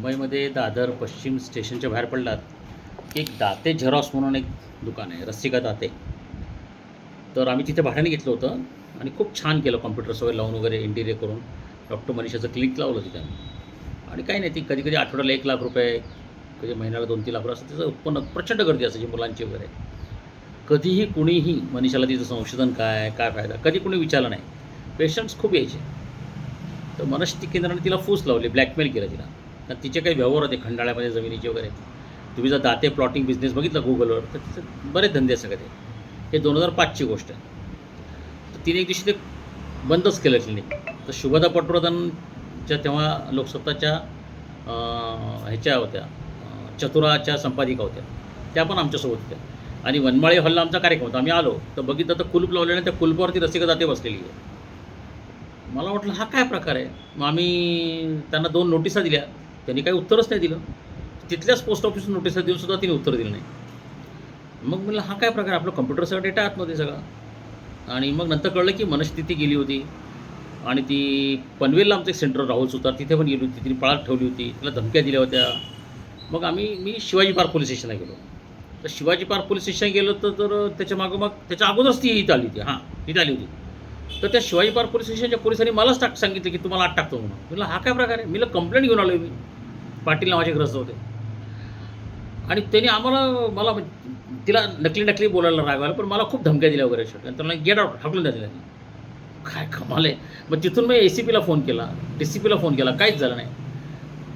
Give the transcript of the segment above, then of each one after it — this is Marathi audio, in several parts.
मुंबईमध्ये दादर पश्चिम स्टेशनच्या बाहेर पडलात की एक दाते झेरॉक्स म्हणून एक दुकान आहे रसिका दाते. तर आम्ही तिथे भाड्याने घेतलं होतं आणि खूप छान केलं कॉम्प्युटर्स वगैरे लावून वगैरे इंटिरियर करून. डॉक्टर मनीषाचं क्लिनिक लावलं तिथे आणि काही नाही ती कधी कधी आठवड्याला एक लाख रुपये कधी महिन्याला दोन तीन लाख रुपये असं त्याचं उत्पन्न प्रचंड गर्दी असायची मुलांची वगैरे. कधीही कुणीही मनीषाला तिचं संशोधन काय काय फायदा कधी कुणी विचारलं नाही. पेशंट्स खूप यायचे. तर मनस्थिती केंद्राने तिला फूस लावली ब्लॅकमेल केलं तिला. कारण तिचे काही व्यवहार होते खंडाळ्यामध्ये जमिनीचे वगैरे. तुम्ही जर दाते प्लॉटिंग बिझनेस बघितलं गुगलवर तर तिचे बरेच धंदे सगळे ते. हे दोन हजार पाचची गोष्ट आहे. तर तिने एक दिवशी ते बंदच केलं क्लिनिक तर शुभदा पटवर्धनच्या तेव्हा लोकसत्ताच्या ह्याच्या होत्या चतुराच्या संपादिका होत्या. त्या पण आमच्यासोबत होत्या. आणि वनमाळी हॉलला आमचा कार्यक्रम होता. आम्ही आलो. तर बघितलं तर कुलूप लावलेलं त्या कुलपावरती रसिका जाते बसलेली आहे. मला वाटलं हा काय प्रकार आहे? मग आम्ही त्यांना दोन नोटिसा दिल्या. त्यांनी काही उत्तरच नाही दिलं. तिथल्याच पोस्ट ऑफिस नोटिसा देऊन सुद्धा तिने उत्तर दिलं नाही. मग म्हणलं हा काय प्रकार? आहे? आपलं कम्प्युटर डेटा आतमध्ये सगळा. आणि मग नंतर कळलं की मनस्थिती गेली होती. आणि ती पनवेलला आमचं एक सेंटर राहुल सुतार तिथे पण गेली होती. तिने पळात ठेवली होती. तिला धमक्या दिल्या होत्या. मग आम्ही मी शिवाजी पार्क पोलीस स्टेशनला गेलो. तर शिवाजी पार्क पोलीस स्टेशन गेलो तर त्याच्या मागोमाग मग त्याच्या अगोदरच ती इथं आली होती. हां तिथे आली होती. तर त्या शिवाजी पार्क पोलीस स्टेशनच्या पोलिसांनी मलाच टाक सांगितलं की तुम्हाला आत टाकतो म्हणून. म्हटलं हा काय प्रकार आहे? मी कंप्लेंट घेऊन आलो मी. पाटील नावाचे ग्रस्त होते. आणि त्यांनी आम्हाला मला म्हणजे, तिला नकली नकली बोलायला रागवायला पण मला खूप धमक्या दिल्या वगैरे आणि त्यांना गेट आउट हाकलून द्या दिल्या काय कमाल आहे. मग तिथून मी ए सी पीला फोन केला. डी सी पीला फोन केला. काहीच झालं नाही.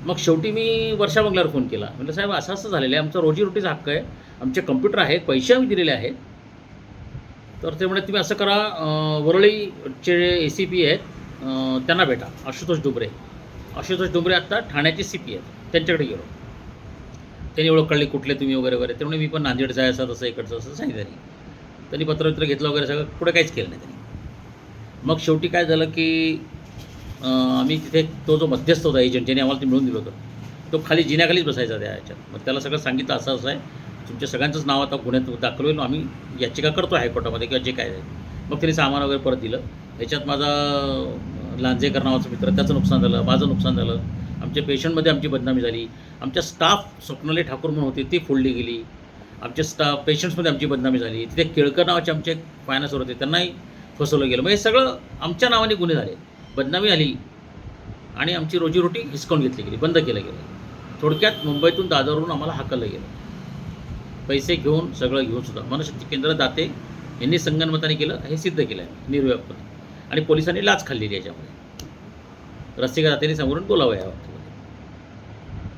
मग शेवटी मी वर्षा बंगल्यावर फोन केला. म्हटलं साहेब असं असं झालेलं आहे. आमचा रोजीरोटीचा हक्क आहे. आमचे कम्प्युटर आहेत. पैसे आम्ही दिलेले आहेत. तर ते म्हणे तुम्ही असं करा वरळीचे ए सी पी आहेत त्यांना भेटा. आशुतोष डुबरे. आशुतोष डुबरे आत्ता ठाण्याचे सी पी आहेत. त्यांच्याकडे गेलो. त्यांनी ओळख कळली कुठले तुम्ही? वगैरे वगैरे. त्यामुळे मी पण नांदेडचं जायचं तसं इकडचं असं सांगितलं त्यांनी. त्यांनी पत्रवित्र घेतलं वगैरे सगळं. पुढे काहीच केलं नाही त्यांनी. मग शेवटी काय झालं की आम्ही तिथे तो जो मध्यस्थ होता एजंट ज्याने आम्हाला ते मिळून दिलं होतं तो खाली जिन्याखालीच बसायचा त्या याच्यात मग त्याला सगळं सांगितलं असं असं आहे. तुमच्या सगळ्यांचंच नाव आता गुन्ह्यात दाखल होईल. आम्ही याचिका करतो हायकोर्टामध्ये किंवा जे काय आहे. मग त्यांनी सामान वगैरे परत दिलं. त्याच्यात माझा लांजेकर नावाचा मित्र त्याचं नुकसान झालं माझं नुकसान झालं. आमच्या पेशंटमध्ये आमची बदनामी झाली. आमच्या स्टाफ स्वप्नाली ठाकूर म्हणून होती ती फोडली गेली. आमच्या स्टाफ पेशंट्समध्ये आमची बदनामी झाली. तिथे केळकर नावाचे आमचे फायनान्सवर होते त्यांनाही फसवलं गेलं. मग हे सगळं आमच्या नावाने गुन्हे झाले. बदनामी आली. आणि आमची रोजीरोटी हिसकावून घेतली गेली बंद केलं गेलं. थोडक्यात मुंबईतून दादरवरून आम्हाला हाकललं गेलं. पैसे घेऊन सगळं घेऊन सुद्धा. मनशक्ती केंद्र दाते यांनी संगणमताने केलं हे सिद्ध केलं आहे निर्व्यापपणे आणि पोलिसांनी लाच खाल्लेली याच्यामध्ये. रस्तेकर दातेने समोरून बोलावं यावं